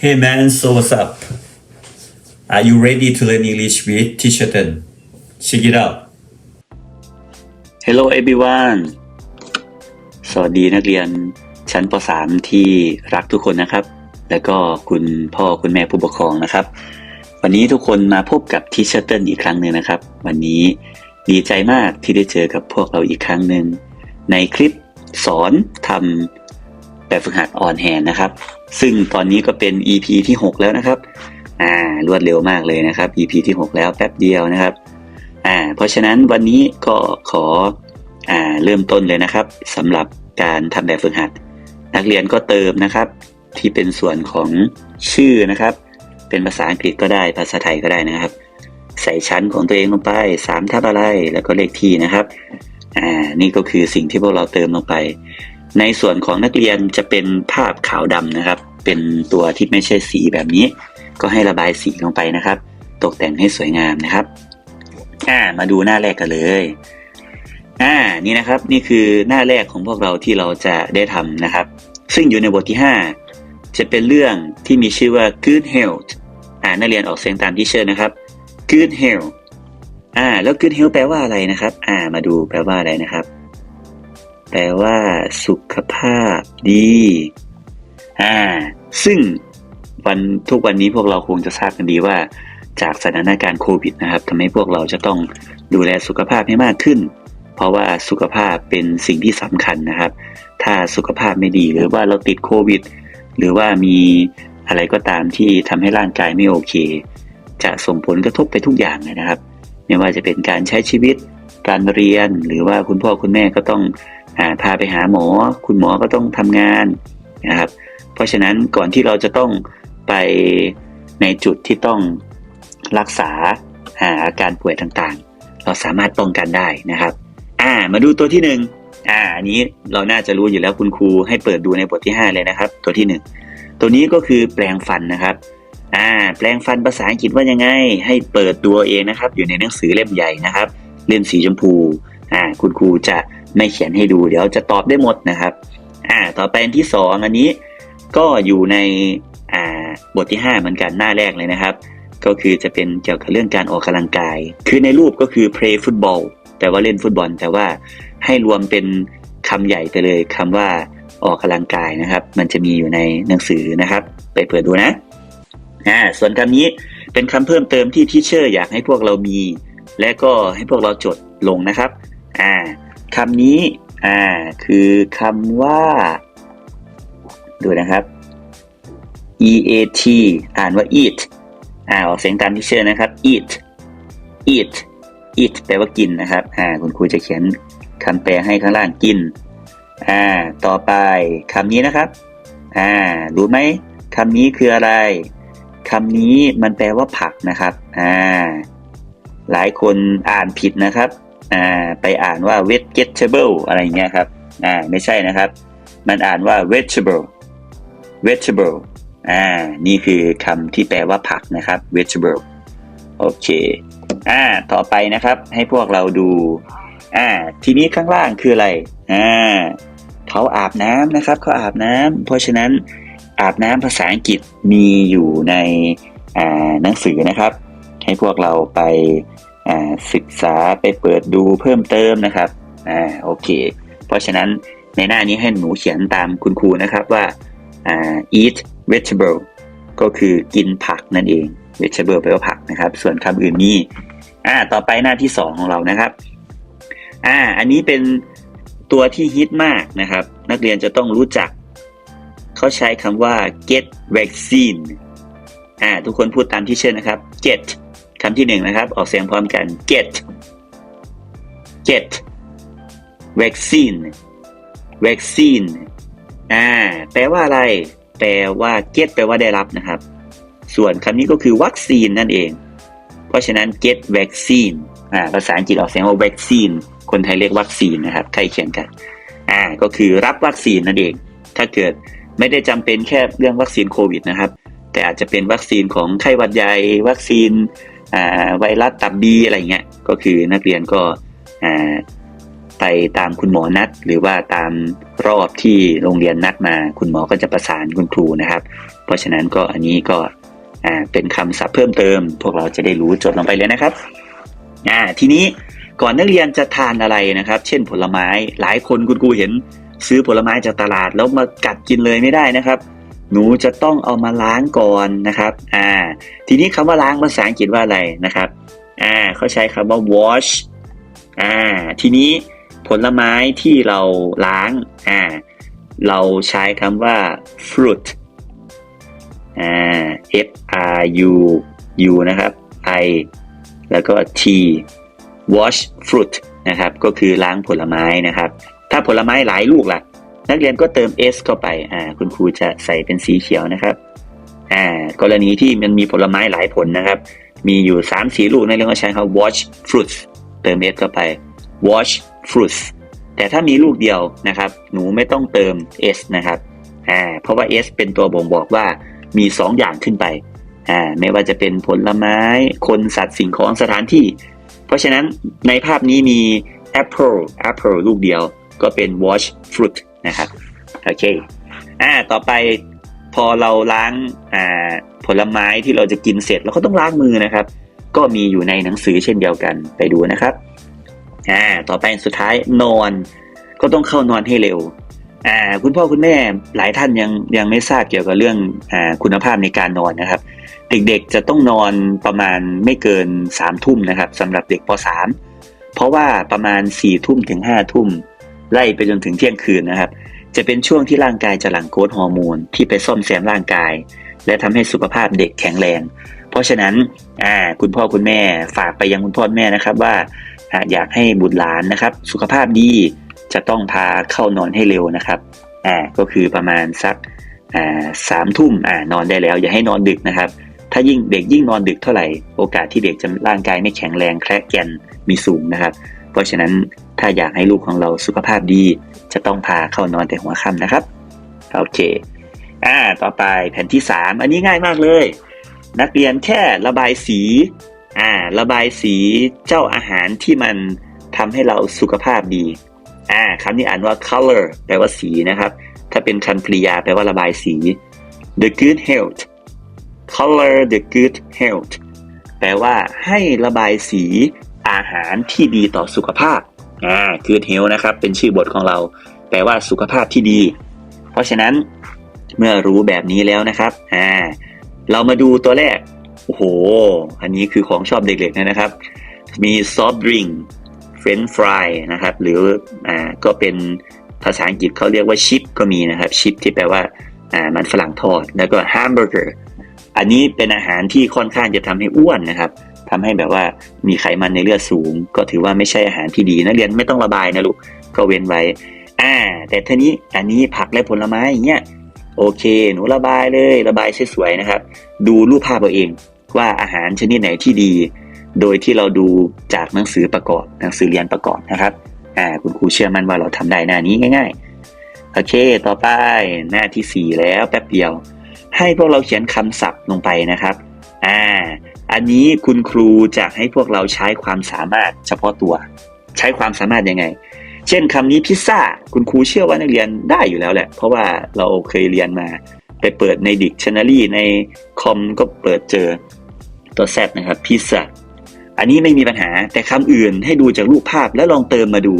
Hey man, so what's up? Are you ready to learn English with Teacher Ten? Check it out. Hello everyone สวัสดีนักเรียนชั้นป .3 ที่รักทุกคนนะครับ แล้วก็คุณพ่อคุณแม่ผู้ปกครองนะครับ วันนี้ทุกคนมาพบกับทีเชอร์เติลอีกครั้งหนึ่งนะครับ วันนี้ดีใจมากที่ได้เจอกับพวกเราอีกครั้งหนึ่งในคลิปสอนทำ แบบฝึกหัดอ่อนแฮนนะครับ ซึ่งตอนนี้ก็เป็น EP ที่ 6 แล้วนะครับ อ่ารวดเร็วมากเลยนะครับ EP ที่ 6 แล้วแป๊บเดียวนะครับ อ่า เพราะฉะนั้นวันนี้ก็ขอ อ่า เริ่มต้นเลยนะครับสำหรับการทำแบบฝึกหัด นักเรียนก็เติมนะครับ ที่เป็นส่วนของชื่อนะครับ เป็นภาษาอังกฤษก็ได้ภาษาไทยก็ได้นะครับ ใส่ชั้นของตัวเองลงไปสามทับอะไรแล้วก็เลขที่นะครับ อ่า นี่ก็คือสิ่งที่พวกเราเติมลงไป ในส่วนของนักเรียนจะเป็นภาพขาวดำนะครับ เป็นตัวที่ไม่ใช่สีแบบนี้ ก็ให้ระบายสีลงไปนะครับ ตกแต่งให้สวยงามนะครับอ่ามาดูหน้าแรกกันเลยอ่านี่นะครับนี่คือหน้าแรกของพวกเราที่เราจะได้ทำนะครับ ซึ่งอยู่ในบทที่ 5 จะเป็นเรื่องที่มีชื่อว่า good health อ่านักเรียนออกเสียงตามที่เชิญนะครับ good health อ่า แล้ว good health แปลว่าอะไรนะครับ อ่า มาดูแปลว่าอะไรนะครับ แปลว่า สุขภาพดีอ่าซึ่งวันทุกวันนี้พวกเราคงจะทราบกันดีว่า จากสถานการณ์โควิดนะครับทำให้พวกเราจะต้องดูแลสุขภาพให้มากขึ้น เพราะว่าสุขภาพเป็นสิ่งที่สำคัญนะครับ ถ้าสุขภาพไม่ดีหรือว่าเราติดโควิด หรือว่ามีอะไรก็ตามที่ทำให้ร่างกายไม่โอเค จะส่งผลกระทบไปทุกอย่างเลยนะครับ ไม่ว่าจะเป็นการใช้ชีวิต การเรียน หรือว่าคุณพ่อคุณแม่ก็ต้อง พาไปหาหมอ คุณหมอก็ต้องทำงานนะครับ เพราะฉะนั้นก่อนที่เราจะต้องไปในจุดที่ต้องรักษาอาการป่วยต่างๆ เราสามารถป้องกันได้นะครับ อ่า มาดูตัวที่หนึ่งอ่าอันนี้เราน่าจะรู้อยู่แล้วคุณครูให้เปิดดูในบทที่ 5 เลยนะครับ ตัวที่หนึ่งตัวนี้ก็คือแปลงฟันนะครับอ่าแปลงฟันภาษาอังกฤษว่ายังไง ให้เปิดดูเอาเองนะครับ อยู่ในหนังสือเล่มใหญ่นะครับ เล่มสีชมพูอ่าคุณครูจะ ไม่เขียนให้ดูเดี๋ยวจะตอบได้หมดนะครับ อ่า ต่อไปอันที่สองอันนี้ก็อยู่ในอ่าบทที่ 5 เหมือนกันหน้าแรกเลยนะครับ ก็คือจะเป็นเกี่ยวกับเรื่องการออกกำลังกาย คือในรูปก็คือ play football แต่ว่าเล่นฟุตบอล แต่ว่าให้รวมเป็นคำใหญ่ไปเลยคำว่าออกกำลังกายนะครับ มันจะมีอยู่ในหนังสือนะครับ ไปเปิดดูนะอ่าส่วนคำนี้เป็นคำเพิ่มเติมที่ทีเชอร์อยากให้พวกเรามี และก็ให้พวกเราจดลงนะครับอ่า คำนี้อ่าคือคำว่า ดูนะครับ e a t อ่านว่า eat อ่าออกเสียงตามที่เชื่อนะครับ eat eat eat แปลว่ากินนะครับอ่าคุณครูจะเขียนคำแปลให้ข้างล่างกินอ่าต่อไปคำนี้นะครับอ่ารู้ไหมคำนี้คืออะไรคำนี้มันแปลว่าผักนะครับอ่าหลายคนอ่านผิดนะครับ อ่าไปอ่านว่า vegetable อะไรเงี้ยครับอ่าไม่ใช่นะครับ มันอ่านว่า vegetable vegetable อ่านี่คือคำที่แปลว่าผักนะครับ vegetable โอเคอ่าต่อไปนะครับให้พวกเราดูอ่าทีนี้ข้างล่างคืออะไรอ่าเขาอาบน้ำนะครับเขาอาบน้ำเพราะฉะนั้นอาบน้ำภาษาอังกฤษมีอยู่ในอ่าหนังสือนะครับ ให้พวกเราไป ศึกษาไปเปิดดูเพิ่มเติมนะครับอ่าโอเค เพราะฉะนั้นในหน้านี้ให้หนูเขียนตามคุณครูนะครับว่า eat vegetable ก็คือกินผักนั่นเอง vegetable แปลว่าผักนะครับ ส่วนคำอื่นมีอ่าต่อไปหน้าที่สองของเรานะครับอ่าอันนี้เป็นตัวที่ฮิตมากนะครับ นักเรียนจะต้องรู้จัก เขาใช้คำว่า get vaccine อ่าทุกคนพูดตามที่เช่นนะครับ get คำที่หนึ่งนะครับ ออกเสียงพร้อมกัน get get vaccine vaccine อ่า แปลว่าอะไร แปลว่า get แปลว่าได้รับนะครับ ส่วนคำนี้ก็คือวัคซีนนั่นเอง เพราะฉะนั้น get vaccine อ่า ภาษาอังกฤษออกเสียงว่า vaccine คนไทยเรียกวัคซีนนะครับใกล้เคียงกัน อ่า ก็คือรับวัคซีนนั่นเอง ถ้าเกิดไม่ได้จำเป็นแค่เรื่องวัคซีนโควิดนะครับ แต่อาจจะเป็นวัคซีนของไข้หวัดใหญ่ วัคซีน ไวรัสตับบีอะไรเงี้ยก็คือนักเรียนก็ไปตามคุณหมอนัด หรือว่าตามรอบที่โรงเรียนนัดมา คุณหมอก็จะประสานคุณครูนะครับ เพราะฉะนั้นก็อันนี้ก็เป็นคำศัพท์เพิ่มเติม พวกเราจะได้รู้จดลงไปเลยนะครับทีนี้ก่อนนักเรียนจะทานอะไรนะครับ เช่นผลไม้หลายคนคุณครูเห็นซื้อผลไม้จากตลาดแล้วมากัดกินเลยไม่ได้นะครับ หนูจะต้องเอามาล้างก่อนนะครับ อ่า ทีนี้คำว่าล้างภาษาอังกฤษว่าอะไรนะครับ อ่าเขาใช้คำว่า wash อ่า ทีนี้ผลไม้ที่เราล้าง อ่า เราใช้คำว่า fruit อ่า f r u u นะครับ i แล้วก็ t wash fruit นะครับ ก็คือล้างผลไม้นะครับ ถ้าผลไม้หลายลูกล่ะ นักเรียนก็เติม s เข้าไปอ่าคุณครูจะใส่เป็นสีเขียวนะครับอ่ากรณีที่มันมีผลไม้หลายผลนะครับ มีอยู่3ามสีลูกนักเรียนก็ใช้คำ wash fruits เติม s เข้าไป wash fruits แต่ถ้ามีลูกเดียวนะครับ หนูไม่ต้องเติม s นะครับอ่าเพราะว่า s เป็นตัวบ่งบอกว่ามี 2 อย่างขึ้นไปอ่าไม่ว่าจะเป็นผลไม้ คนสัตว์สิ่งของสถานที่ เพราะฉะนั้นในภาพนี้มี apple apple ลูกเดียวก็เป็น wash fruit นะครับโอเคอ่าต่อไปพอเราล้างอ่าผลไม้ที่เราจะกินเสร็จเราก็ต้องล้างมือนะครับ ก็มีอยู่ในหนังสือเช่นเดียวกันไปดูนะครับอ่าต่อไปสุดท้ายนอนก็ต้องเข้านอนให้เร็วอ่าคุณพ่อคุณแม่หลายท่านยังยังไม่ทราบเกี่ยวกับเรื่องอ่าคุณภาพในการนอนนะครับ เด็กๆจะต้องนอนประมาณไม่เกิน3ามทุ่มนะครับสำหรับเด็กป .3 เพราะว่าประมาณ4ี่ทุ่มถึง5้าทุ่ม ไล่ไปจนถึงเที่ยงคืนนะครับ จะเป็นช่วงที่ร่างกายจะหลั่งโกรทฮอร์โมนที่ไปซ่อมแซมร่างกาย และทำให้สุขภาพเด็กแข็งแรง เพราะฉะนั้นคุณพ่อคุณแม่ฝากไปยังคุณพ่อคุณแม่นะครับว่าอ่าอยากให้บุตรหลานนะครับ สุขภาพดีจะต้องพาเข้านอนให้เร็วนะครับอ่าก็คือประมาณสักอ่าสามทุ่มอ่านอนได้แล้ว อย่าให้นอนดึกนะครับ ถ้ายิ่งเด็กยิ่งนอนดึกเท่าไหร่ โอกาสที่เด็กจะร่างกายไม่แข็งแรงแคระแกนมีสูงนะครับ เพราะฉะนั้น ถ้าอยากให้ลูกของเราสุขภาพดี จะต้องพาเข้านอนแต่หัวค่ำนะครับ โอเค อ่า ต่อไปแผ่นที่ 3 อันนี้ง่ายมากเลย นักเรียนแค่ระบายสี อ่า ระบายสีเจ้าอาหารที่มันทำให้เราสุขภาพดี อ่าคำนี้อ่านว่า color แปลว่าสีนะครับ ถ้าเป็นคำกริยาแปลว่าระบายสี the good health color the good health แปลว่าให้ระบายสีอาหารที่ดีต่อสุขภาพ อ่า good health นะครับ เป็นชื่อบทของเรา แปลว่าสุขภาพที่ดี เพราะฉะนั้นเมื่อรู้แบบนี้แล้วนะครับ อ่า เรามาดูตัวแรก โอ้โห อันนี้คือของชอบเด็กๆนะครับ มีซอฟต์ดริงเฟรนฟรายนะครับ หรือ อ่า ก็เป็นภาษาอังกฤษเขาเรียกว่าชิปก็มีนะครับ ชิปที่แปลว่า อ่า มันฝรั่งทอด แล้วก็แฮมเบอร์เกอร์ อันนี้เป็นอาหารที่ค่อนข้างจะทำให้อ้วนนะครับ ทำให้แบบว่ามีไขมันในเลือดสูง ก็ถือว่าไม่ใช่อาหารที่ดีนักเรียนไม่ต้องระบายนะลูกก็เว้นไว้ อ่า แต่ทีนี้อันนี้ผักและผลไม้อย่างเงี้ยโอเค หนูระบายเลย ระบายสวยๆนะครับ ดูรูปภาพเอาเอง ว่าอาหารชนิดไหนที่ดี โดยที่เราดูจากหนังสือประกอบหนังสือเรียนประกอบนะครับอ่าคุณครูเชื่อมั่นว่าเราทำได้หน้านี้ง่าย ๆ โอเค ต่อไปหน้าที่สี่แล้วแป๊บเดียว ให้พวกเราเขียนคำศัพท์ลงไปนะครับอ่า อันนี้คุณครูจะให้พวกเราใช้ความสามารถเฉพาะตัว ใช้ความสามารถยังไง เช่นคำนี้พิซซ่าคุณครูเชื่อว่านักเรียนได้อยู่แล้วแหละ เพราะว่าเราเคยเรียนมาไปเปิดในดิกชันนารีในคอมก็เปิดเจอตัวแซดนะครับพิซซ่าอันนี้ไม่มีปัญหาแต่คำอื่นให้ดูจากรูปภาพแล้วลองเติมมาดู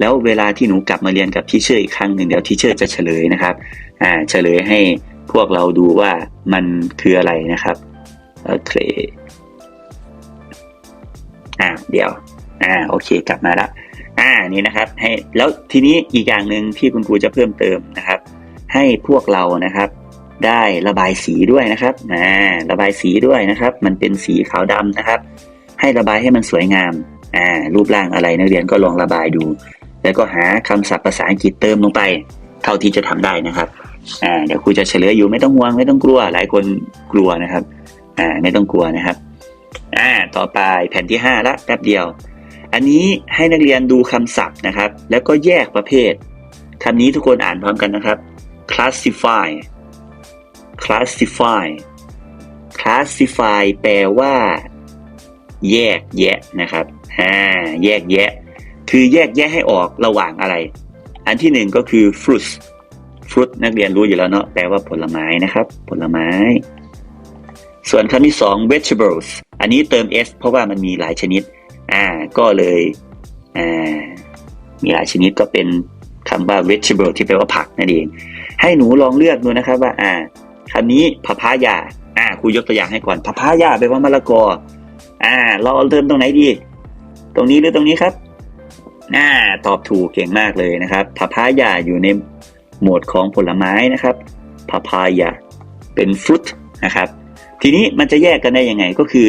แล้วเวลาที่หนูกลับมาเรียนกับทีเชอร์อีกครั้งหนึ่งเดี๋ยวทีเชอร์จะเฉลยนะครับอ่าเฉลยให้พวกเราดูว่ามันคืออะไรนะครับโอเค อ่าเดี๋ยว อ่าโอเคกลับมาละอ่านี่นะครับ ให้แล้วทีนี้อีกอย่างหนึ่งที่คุณครูจะเพิ่มเติมนะครับ ให้พวกเรานะครับ ได้ระบายสีด้วยนะครับอ่าระบายสีด้วยนะครับ มันเป็นสีขาวดำนะครับ ให้ระบายให้มันสวยงามอ่ารูปร่างอะไรนักเรียนก็ลองระบายดู แล้วก็หาคำศัพท์ภาษาอังกฤษเติมลงไป เท่าที่จะทำได้นะครับอ่าเดี๋ยวครูจะเฉลยอยู่ไม่ต้องห่วงไม่ต้องกลัวหลายคนกลัวนะครับอ่าไม่ต้องกลัวนะครับ อ่าต่อไปแผ่นที่ห้าละแป๊บเดียว อันนี้ให้นักเรียนดูคำศัพท์นะครับ แล้วก็แยกประเภทคำนี้ทุกคนอ่านพร้อมกันนะครับ classify classify classify แปลว่า แยกแยะนะครับอ่าแยกแยะ คือแยกแยะให้ออกระหว่างอะไร อันที่หนึ่งก็คือ fruit fruit นักเรียนรู้อยู่แล้วเนาะแปลว่าผลไม้นะครับ ผลไม้ ส่วนคำที่สอง vegetables อันนี้เติม s เพราะว่ามันมีหลายชนิด อ่า ก็เลยอ่ามีหลายชนิดก็เป็นคำว่า vegetable ที่แปลว่าผักนั่นเอง ให้หนูลองเลือกดูนะครับว่า อ่าคำนี้พะพายาอ่าครูยกตัวอย่างให้ก่อนพะพายาแปลว่ามะละกอ อ่า เราเริ่มตรงไหนดี ตรงนี้หรือตรงนี้ครับอ่าตอบถูกเก่งมากเลยนะครับพะพายาอยู่ในหมวดของผลไม้นะครับพะพายาเป็นฟรุตนะครับ ทีนี้มันจะแยกกันได้ยังไงก็คือ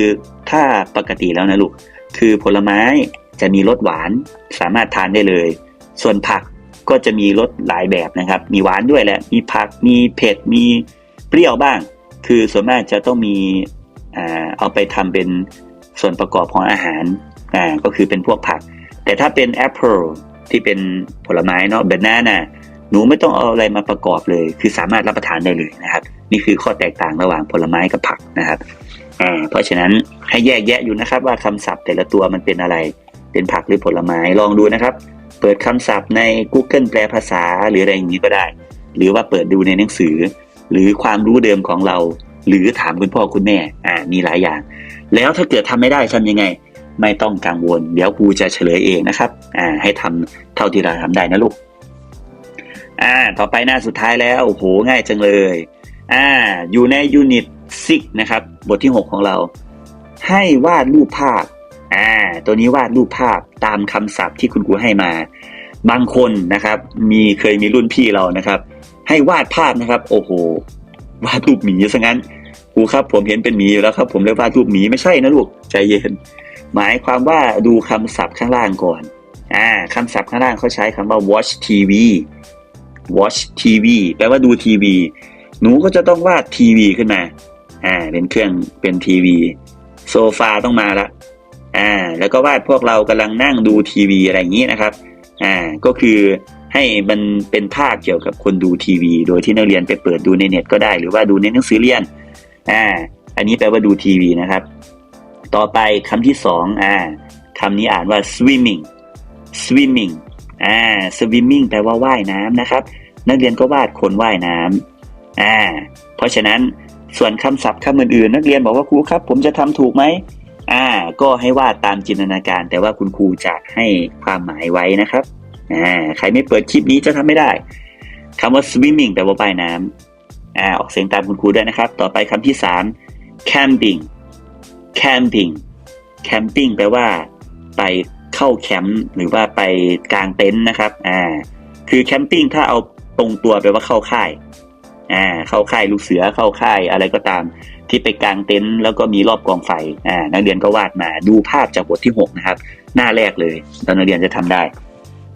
ถ้าปกติแล้วนะลูก คือผลไม้จะมีรสหวานสามารถทานได้เลย ส่วนผักก็จะมีรสหลายแบบนะครับ มีหวานด้วยแหละ มีผัก มีเผ็ด มีเปรี้ยวบ้าง คือส่วนมากจะต้องมีเอาไปทำเป็นส่วนประกอบของอาหารอ่าก็คือเป็นพวกผัก แต่ถ้าเป็นแอปเปิลที่เป็นผลไม้เนาะ b a นาน่ะ หนูไม่ต้องเอาอะไรมาประกอบเลย คือสามารถรับประทานได้เลยนะครับ นี่คือข้อแตกต่างระหว่างผลไม้กับผักนะครับอ่าเพราะฉะนั้นให้แยกแยะอยู่นะครับ ว่าคำศัพท์แต่ละตัวมันเป็นอะไร เป็นผักหรือผลไม้ลองดูนะครับ เปิดคำศัพท์ใน Google แปลภาษาหรืออะไรอย่างนี้ก็ได้ หรือว่าเปิดดูในหนังสือ หรือความรู้เดิมของเรา หรือถามคุณพ่อคุณแม่อ่ามีหลายอย่าง แล้วถ้าเกิดทำไม่ได้ทำยังไง ไม่ต้องกังวล เดี๋ยวครูจะเฉลยเองนะครับอ่าให้ทำเท่าที่เราทำได้นะลูก อ่า ต่อไปหน้าสุดท้ายแล้ว โอ้โห ง่ายจังเลย อ่า อยู่ในยูนิตซิกนะครับ บทที่ 6 ของเรา ให้วาดรูปภาพ อ่า ตัวนี้วาดรูปภาพตามคำศัพท์ที่คุณครูให้มา บางคนนะครับ มีเคยมีรุ่นพี่เรานะครับ ให้วาดภาพนะครับ โอ้โห วาดรูปหมีซะงั้น ครูครับ ผมเห็นเป็นหมีอยู่แล้วครับ ผมเลยวาดรูปหมีไม่ใช่นะลูก ใจเย็น หมายความว่าดูคำศัพท์ข้างล่างก่อน อ่าคำศัพท์ข้างล่างเขาใช้คำว่า watch TV watch TV แปลว่าดูทีวี หนูก็จะต้องวาดทีวีขึ้นมา อ่า เป็นเครื่องเป็นทีวี โซฟาต้องมาละ อ่า แล้วก็วาดพวกเรากำลังนั่งดูทีวีอะไรอย่างนี้นะครับ อ่า ก็คือให้มันเป็นภาพเกี่ยวกับคนดูทีวี โดยที่นักเรียนไปเปิดดูในเน็ตก็ได้ หรือว่าดูในหนังสือเรียน อ่า อันนี้แปลว่าดูทีวีนะครับ ต่อไปคำที่สองอ่าคำนี้อ่านว่า swimming swimming อ่า swimming แปลว่าว่ายน้ำนะครับ นักเรียนก็วาดคนว่ายน้ำอ่าเพราะฉะนั้นส่วนคำศัพท์คำอื่นๆ นักเรียนบอกว่าครูครับ ผมจะทำถูกไหมอ่า ก็ให้วาดตามจินตนาการ แต่ว่าคุณครูจะให้ความหมายไว้นะครับอ่าใครไม่เปิดคลิปนี้จะทำไม่ได้คำว่า swimming แปลว่าว่ายน้ำอ่าออกเสียงตามคุณครูด้วยนะครับ ต่อไปคำที่สาม camping camping camping แปลว่า ไปเข้าแคมป์หรือว่าไปกางเต็นท์นะครับอ่าคือแคมปิ้งถ้าเอา ตรงตัวแปลว่าเข้าค่ายอ่าเข้าค่ายลูกเสือเข้าค่ายอะไรก็ตาม ที่ไปกลางเต็นท์แล้วก็มีรอบกองไฟอ่านักเรียนก็วาดมาดูภาพจากบทที่ 6 นะครับ หน้าแรกเลย ตอนนักเรียนจะทำได้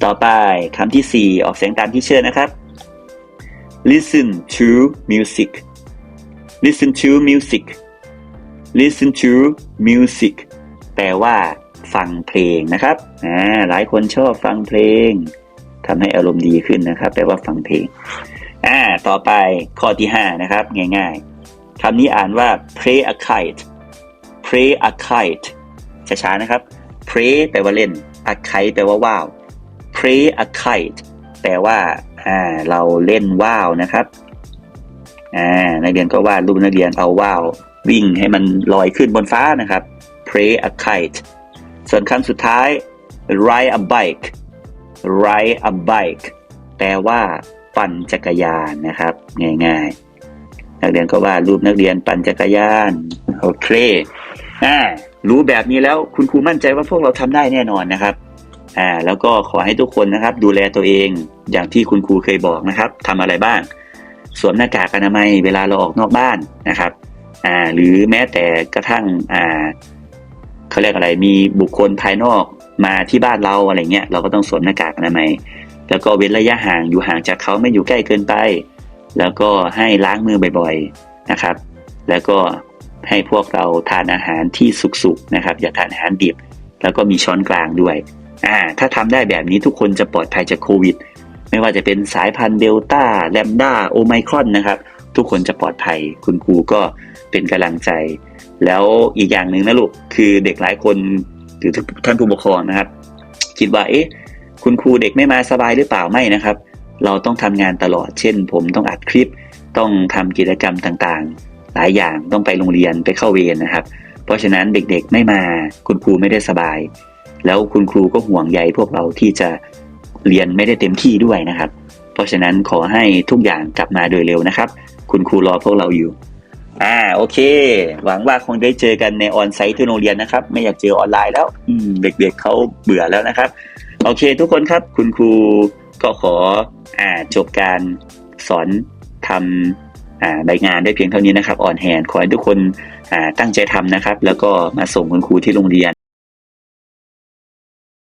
ต่อไปคำที่ 4 ออกเสียงตามที่เชื่อนะครับ listen to music listen to music listen to music แปลว่าฟังเพลงนะครับอ่าหลายคนชอบฟังเพลง ทำให้อารมณ์ดีขึ้นนะครับแปลว่าฟังเพลงอ่าต่อไปข้อที่ 5 นะครับ ง่าย ๆคำนี้อ่านว่า play a kite play a kite ช้าๆนะครับ play แปลว่าเล่น a kite แปลว่าว่าว play a kite แปลว่าอ่าเราเล่นว่าวนะครับอ่านักเรียนก็วาดรูปนักเรียนเอาว่าววิ่งให้มันลอยขึ้นบนฟ้านะครับ play a kite ส่วนคำสุดท้าย ride a bike ride a bike แปลว่า ปั่นจักรยานนะครับ ง่ายๆ นักเรียนก็วาดรูปนักเรียนปั่นจักรยาน โอเคอ่ารู้แบบนี้แล้วคุณครูมั่นใจว่าพวกเราทำได้แน่นอนนะครับอ่าแล้วก็ขอให้ทุกคนนะครับ ดูแลตัวเองอย่างที่คุณครูเคยบอกนะครับทำอะไรบ้าง สวมหน้ากากอนามัยเวลาเราออกนอกบ้านนะครับอ่าหรือแม้แต่กระทั่งอ่าเขาเรียกอะไรมีบุคคลภายนอก มาที่บ้านเราอะไรเงี้ยเราก็ต้องสวมหน้ากากอนามัยแล้วก็เว้นระยะห่างอยู่ห่างจากเขาไม่อยู่ใกล้เกินไป แล้วก็ให้ล้างมือบ่อยๆนะครับ แล้วก็ให้พวกเราทานอาหารที่สุกๆนะครับ อย่าทานอาหารดิบ แล้วก็มีช้อนกลางด้วยอ่าถ้าทำได้แบบนี้ทุกคนจะปลอดภัยจากโควิด ไม่ว่าจะเป็นสายพันธุ์เดลต้าแลมด้าโอไมครอนนะครับ ทุกคนจะปลอดภัย คุณครูก็เป็นกำลังใจ แล้วอีกอย่างหนึ่งนะลูกคือเด็กหลายคน รือทุกท่านผู้ปกครองนะครับ คิดว่าเอ๊ะคุณครูเด็กไม่มาสบายหรือเปล่าไม่นะครับ เราต้องทำงานตลอดเช่น ผมต้องอัดคลิป ต้องทำกิจกรรมต่างๆ หลายอย่างต้องไปโรงเรียนไปเข้าเวรนะครับ เพราะฉะนั้นเด็กๆไม่มาคุณครูไม่ได้สบาย แล้วคุณครูก็ห่วงใยพวกเราที่จะเรียนไม่ได้เต็มที่ด้วยนะครับ เพราะฉะนั้นขอให้ทุกอย่างกลับมาโดยเร็วนะครับ คุณครูรอพวกเราอยู่ อ่าโอเค หวังว่าคงได้เจอกันในออนไซต์ที่โรงเรียนนะครับ ไม่อยากเจอออนไลน์แล้ว อืม เด็กๆเขาเบื่อแล้วนะครับ โอเค ทุกคนครับ คุณครูก็ขออ่าจบการสอนทำอ่าใบงานได้เพียงเท่านี้นะครับอ่อนแฮนขอให้ทุกคนอ่าตั้งใจทำนะครับ แล้วก็มาส่งคุณครูที่โรงเรียน